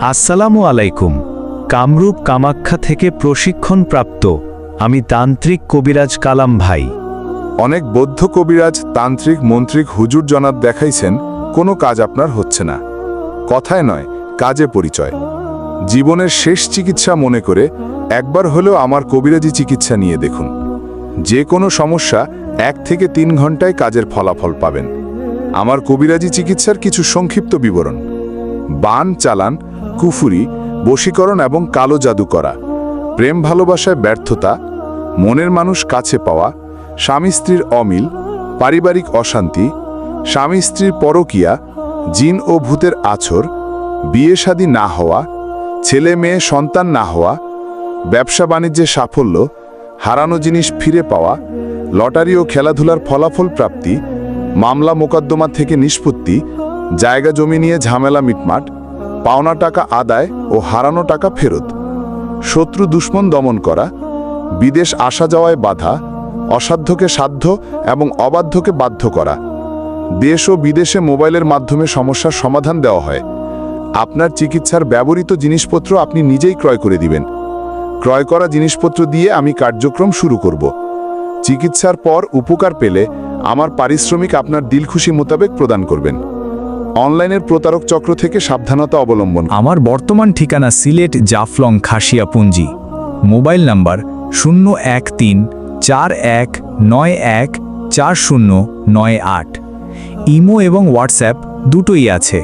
আসসালামু আলাইকুম। কামরূপ কামাখ্যা থেকে প্রশিক্ষণপ্রাপ্ত, আমি তান্ত্রিক কবিরাজ কালাম ভাই। অনেক বৌদ্ধ কবিরাজ, তান্ত্রিক মন্ত্রিক হুজুর জনাব দেখাইছেন, কোনো কাজ আপনার হচ্ছে না। কথায় নয়, কাজে পরিচয়। জীবনের শেষ চিকিৎসা মনে করে, একবার হলেও আমার কবিরাজি চিকিৎসা নিয়ে দেখুন। যে কোনো সমস্যা, এক থেকে তিন ঘন্টায় কাজের ফলাফল পাবেন। আমার কবিরাজি চিকিৎসার কিছু সংক্ষিপ্ত বিবরণ। বান চালান কুফুরি, বশীকরণ এবং কালো জাদু করা, প্রেম ভালোবাসায় ব্যর্থতা, মনের মানুষ কাছে পাওয়া, স্বামী স্ত্রীর অমিল, পারিবারিক অশান্তি, স্বামী স্ত্রীর পরকিয়া, জিন ও ভূতের আছর, বিয়ে শাদী না হওয়া, ছেলে মেয়ে সন্তান না হওয়া, ব্যবসা বাণিজ্যে সাফল্য, হারানো জিনিস ফিরে পাওয়া, লটারি ও খেলাধুলার ফলাফল প্রাপ্তি, মামলা মোকদ্দমা থেকে নিষ্পত্তি, জায়গা জমি নিয়ে ঝামেলা মিটমাট পাওনা টাকা আদায় ও হারানো টাকা ফেরত। শত্রু দুশ্মন দমন করা, বিদেশ আসা যাওয়ায় বাধা, অসাধ্যকে সাধ্য এবং অবাধ্যকে বাধ্য করা। দেশ ও বিদেশে মোবাইলের মাধ্যমে সমস্যার সমাধান দেওয়া হয়। আপনার চিকিৎসার ব্যবহৃত জিনিসপত্র আপনি নিজেই ক্রয় করে দিবেন। ক্রয় করা জিনিসপত্র দিয়ে আমি কার্যক্রম শুরু করব। চিকিৎসার পর উপকার পেলে আমার পারিশ্রমিক আপনার দিলখুশি মোতাবেক প্রদান করবেন। অনলাইনের প্রতারক চক্র থেকে সাবধানতা অবলম্বন। আমার বর্তমান ঠিকানা সিলেট জাফলং খাসিয়াপুঞ্জি। মোবাইল নাম্বার শূন্য এক তিন চার এক নয় এক চার শূন্য নয় আট। ইমো এবং হোয়াটসঅ্যাপ দুটোই আছে।